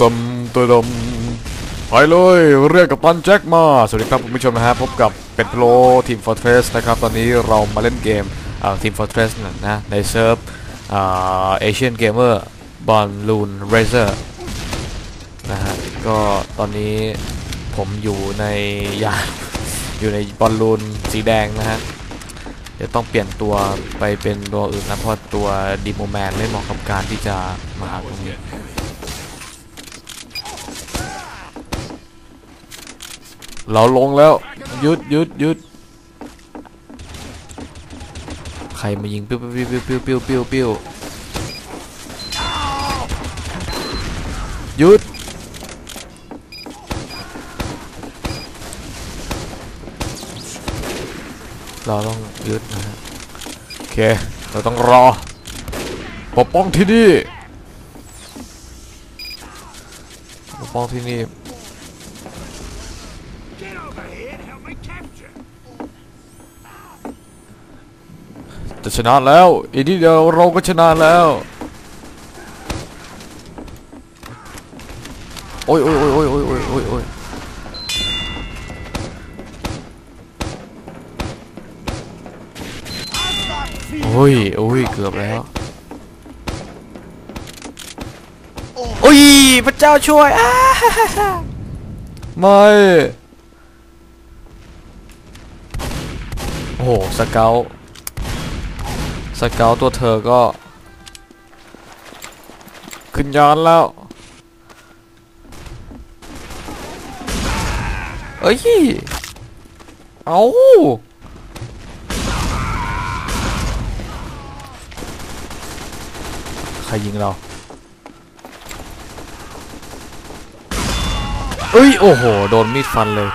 ตมตัวดมไปเลยเรียกกับตันแจ็คมา สวัสดีครับคุณผู้ชมนะฮะพบกับเป็ดโปรทีม Fortress นะครับ ตอนนี้เรามาเล่นเกมทีม Fortress นะนะในเซิร์ฟเอเชียนเกมเมอร์บอลลูนเรเซอร์นะฮะก็ตอนนี้ผมอยู่ในยานอยู่ในบอลลูนสีแดงนะฮะเดี๋ยวต้องเปลี่ยนตัวไปเป็นตัวอื่นนะเพราะตัวดีโมแมนไม่เหมาะกับการที่จะมาตรงนี้ เราลงแล้วยึดยึดยึดใครมายิงปิ้วปิ้วปิ้วปิ้วปิ้วปิ้วปิ้วยึดเราต้องยึดนะฮะโอเคเราต้องรอปกป้องที่นี่ปกป้องที่นี่ จะชนะแล้ว อีกนิดเดียวเราก็ชนะแล้ว โอ้ยโอ้ยโอ้ยโอ้ยโอ้ยโอ้ยโอ้ยโอ้ยโอ้ยโอ้ยเกือบแล้ว โอ้ย พระเจ้าช่วยอ้าไม่ โอ้โหสเกลสเกลตัวเธอก็ ขึ้นยานแล้ว เอ้ย เอาใครยิงเราเอ้ย โอ้โห โดนมีดฟันเลย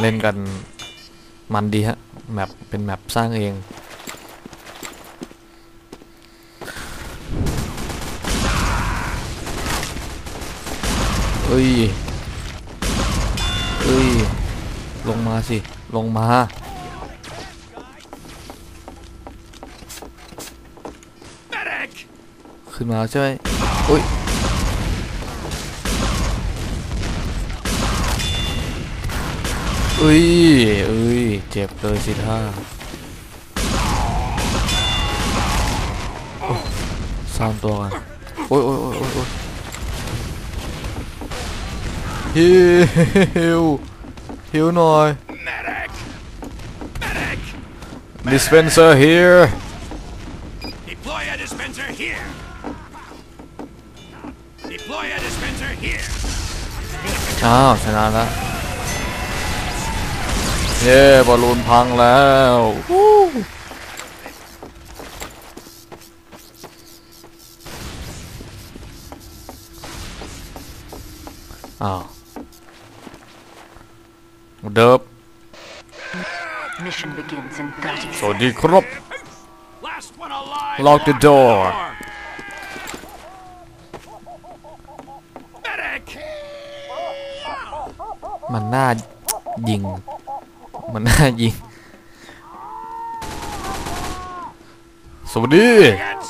เล่นกันมันดีฮะแมปเป็นแมปสร้างเองเอ้ยเอ้ย ลงมาสิ ลงมา ขึ้นมาใช่ไหมอุ้ย เอ้ยเอ้ย เจ็บเลยสิท่าโอ้สร้างตัวกันโอ้ยโอ้ยโอ้ยโอ้ยโอ้ยฮิวฮิวหน่อย Medic! Medic! dispenser here Deploy a dispenser here! Deploy a dispenser here! อ้าวชนะแล้ว เย้บอลลูนพังแล้ววู้อ้าวเดิบ Mission begins in 30สวัสดีครับ Last one alive! Lock the door. Medic! มันน่ายิง มันน่ายิง สวัสดี Gets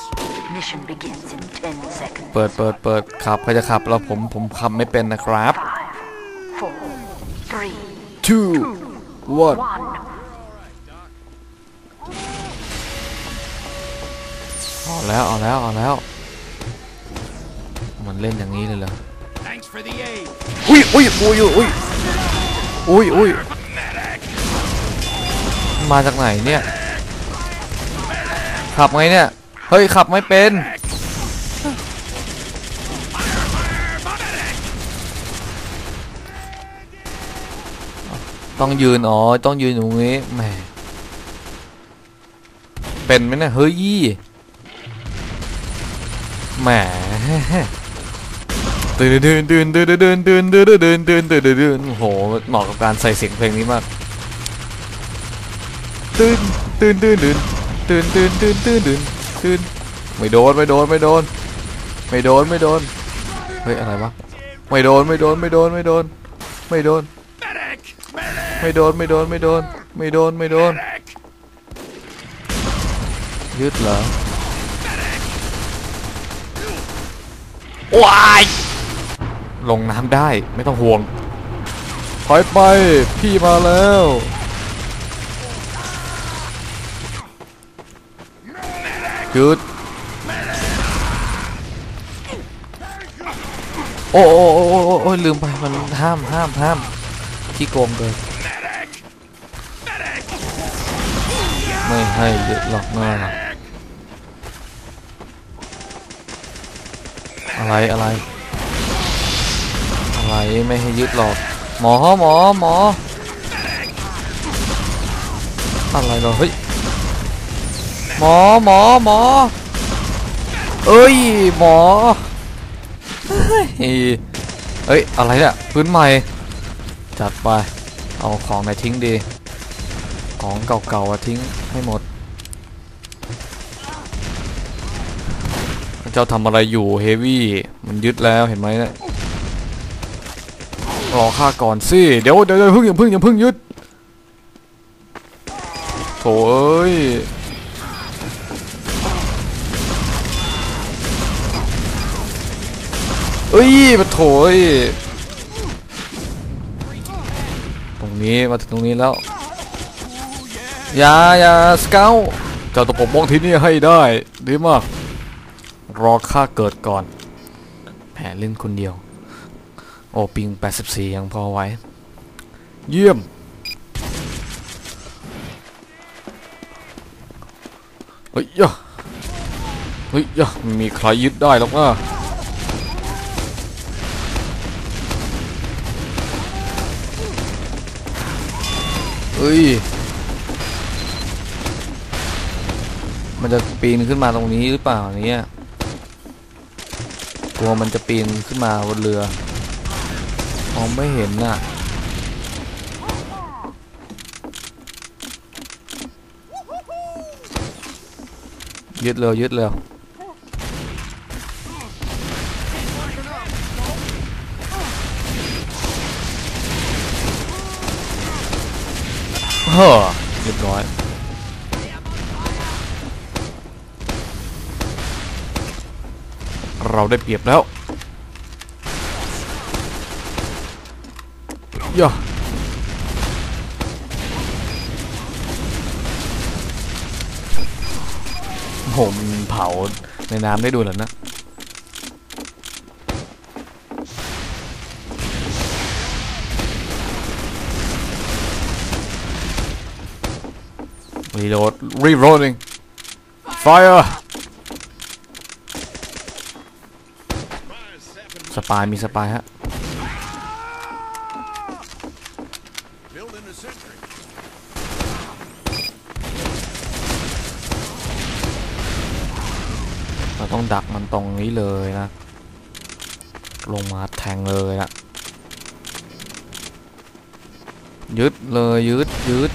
Mission begins in 10 seconds. เปิดเปิดเปิดขับใครจะขับแล้วผมผมขับไม่เป็นนะครับ Five, four, three, two what one. เอาแล้วเอาแล้วเอาแล้ว มันเล่นอย่างนี้เลยเหรอ thanks for the aid! อุ้ยอุ้ยอุ้ยอุ้ยอุ้ยอุ้ย Medic! มาจากไหนเนี่ย ขับไงเนี่ย เฮ้ย ขับไม่เป็น ต้องยืน อ๋อ ต้องยืนอยู่งนี้แหมเป็นไหมเนี่ยเฮ้ยแหมตื่นตื่นตื่นตื่นตื่นตื่นตื่นตื่นตื่นตื่นตื่นตื่นโอ้โหเหมาะกับการใส่เสียงเพลงนี้มาก ตื่นตื่นตื่นตื่นตื่นตื่นตื่นตื่นตื่นตื่นไม่โดนไม่โดนไม่โดน ไม่โดนไม่โดนเฮ้ยอะไรวะไม่โดนไม่โดนไม่โดนไม่โดน ไม่โดน ไม่โดนไม่โดนไม่โดน ไม่โดนไม่โดนยึดเหรอว้ายลงน้ำได้ไม่ต้องห่วงถอยไปพี่มาแล้ว หยุดโอ้โอ้โอ้โอ้โอ้โอ้ยลืมไปมันห้ามห้ามห้ามที่โกงเลยไม่ให้เยอะหรอกแม่อะไรอะไร อะไรไม่ให้ยึดหรอก หมอหมอหมออะไรเรอเฮ้ย หมอหมอหมอเอ้ยหมอเฮ้ยเอ้ยอะไรเนี่ยพื้นใหม่ จัดไป เอาของไหนทิ้งดี ของเก่าๆอะทิ้งให้หมด เจ้าทำอะไรอยู่เฮฟวี่มันยึดแล้วเห็นไหมเนี่ยรอข้าก่อนสิเดี๋ยวเดี๋ยวเดี๋ยวเพิ่งอย่าเพิ่งอย่าเพิ่งยึดโถเอ้ย เอ้ยมาโถอยตรงนี้มาถึงตรงนี้แล้วอย่าอย่าสเกลเจ้าต้องปกป้องที่นี่ให้ได้ดีมากรอข้าเกิดก่อน แผลเล่นคนเดียว โอปิง 84 ยังพอไว้ เยี่ยม เฮ้ยยะเฮ้ยยะม่มีใครยึดได้หรอกนะ เฮ้ย มันจะปีนขึ้นมาตรงนี้หรือเปล่าเนี่ยกลัวมันจะปีนขึ้นมาบนเรือมองไม่เห็นน่ะ ยึดเร็วยึดเร็ว ฮ้อเรียบร้อยเราได้เปรียบแล้วย่าผมเผาในน้ำได้ดูแล้วนะ Reload Reloading Fire สปายมีสปายฮะเราต้องดักมันตรงนี้เลยนะ ลงมาแทงเลยนะยึดเลยยึดยึด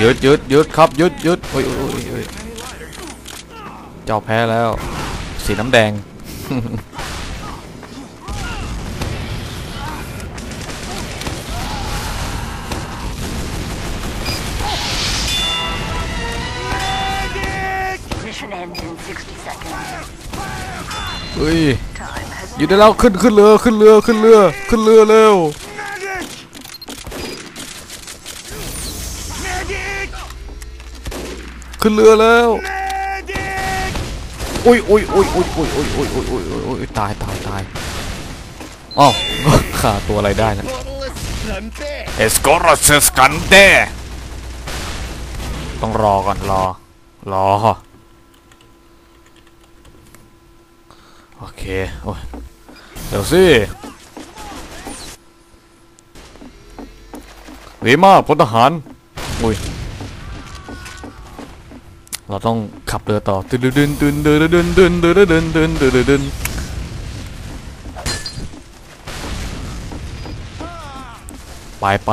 Medic! ยึดยึดยึดครับยึดยึดโอ้ยโอ้ยโอ้ยโอ้ยเจ้าแพ้แล้ว สีน้ำแดง Mission ends in 60 seconds. เฮ้ย Time has ยึดได้แล้วขึ้นขึ้นเรือขึ้นเรือขึ้นเรือขึ้นเรือเร็ว ขึ้นเรือแล้วอุ้ยอุ้ยอุ้ยอุ้ยอุ้ยอุ้ยอุ้ยอุ้ยอุ้ยอุ้ยอุ้ยตายตายตายอ้าวขาตัวอะไรได้นะเอสโกรสสกันเตต้องรอก่อนรอ รอ โอเค โอ้ยเดี๋ยวสิดีมากพลทหาร อุ้ย เราต้องขับเรือต่อตึนดึนตึนดึนดึนดึนดึนดึนดึนดึนดึนดึนไปไป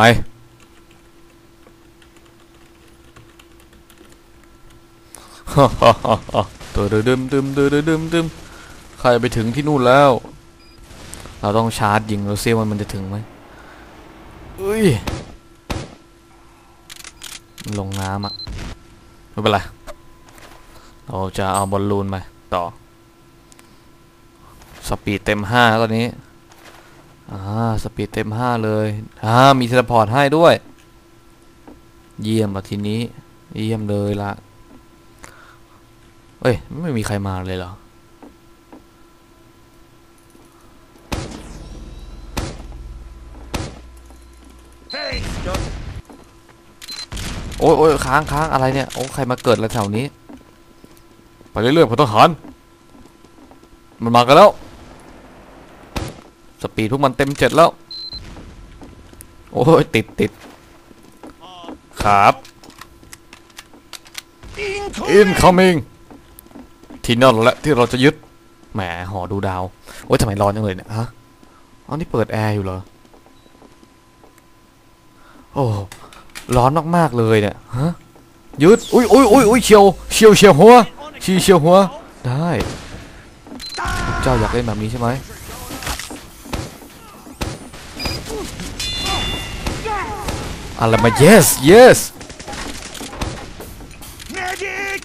ฮ่าฮ่าฮ่าฮ่าตึมดึมดึมดึมดึมดึมใครไปถึงที่นู่นแล้ว เราต้องชาร์จยิงเราเซียมันมันจะถึงไหมเอ้ยลงน้ำอะไม่เป็นไร เราจะเอาบอลลูนไปต่อ สปีดเต็มห้าตอนนี้ อ่า สปีดเต็มห้าเลย อ่า มีเทเลพอร์ตให้ด้วย เยี่ยมละทีนี้ เยี่ยมเลยละเอ้ย ไม่มีใครมาเลยเหรอ Hey, โอ้ยโอ้ยค้างค้างอะไรเนี่ย โอ้ ใครมาเกิดอะไรแถวนี้ไป เรื่อยๆพลทหาร มันมากันแล้ว สปีดพวกมันเต็มเจ็ดแล้ว โอ้ยติดติดครับ incoming. incoming ที่นั่นแหละที่เราจะยึด แหมหอดูดาว โอ้ยทำไมร้อนจังเลยเนี่ยฮะอ๋อนี่เปิดแอร์อยู่เหรอ โอ้ ร้อนมากๆเลยเนี่ย ฮะ ยึด อุ้ยอุ้ยอุ้ยอุ้ยเชียวเชียวเชียวหัว ชีเชียวหัว ได้พวกเจ้าอยากเล่นแบบนี้ใช่ไหมอะไรมา yes yes Medic!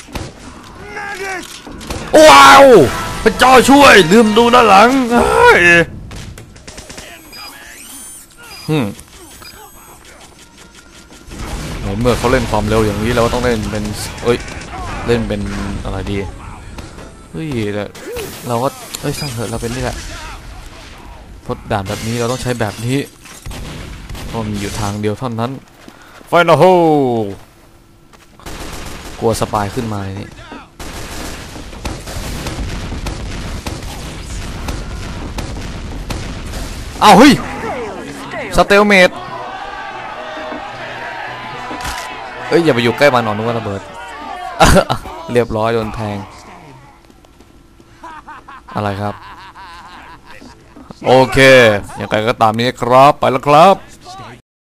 Medic! ว้าวพระเจ้าช่วย ลืมดูด้านหลังเฮ้ยฮึมในเมื่อเขาเล่นความเร็วอย่างนี้เราก็ต้องเล่นเป็นเอ้ย เล่นเป็นอะไรดีเฮ้ยแต่เราก็เอ้ยช่างเถอะเราเป็นนี่แหละทดด่านแบบนี้เราต้องใช้แบบนี้เพราะมีอยู่ทางเดียวเท่านั้นไฟนอลโฮกลัวสปายขึ้นมาในนี้อ้าวเฮ้ยสเตลเมดเอ้ยอย่าไปอยู่ใกล้มันหนอนนึกว่าระเบิด เรียบร้อยโดนแทง อะไรครับ โอเค อย่างไรก็ตามนี้ครับ ไปแล้วครับ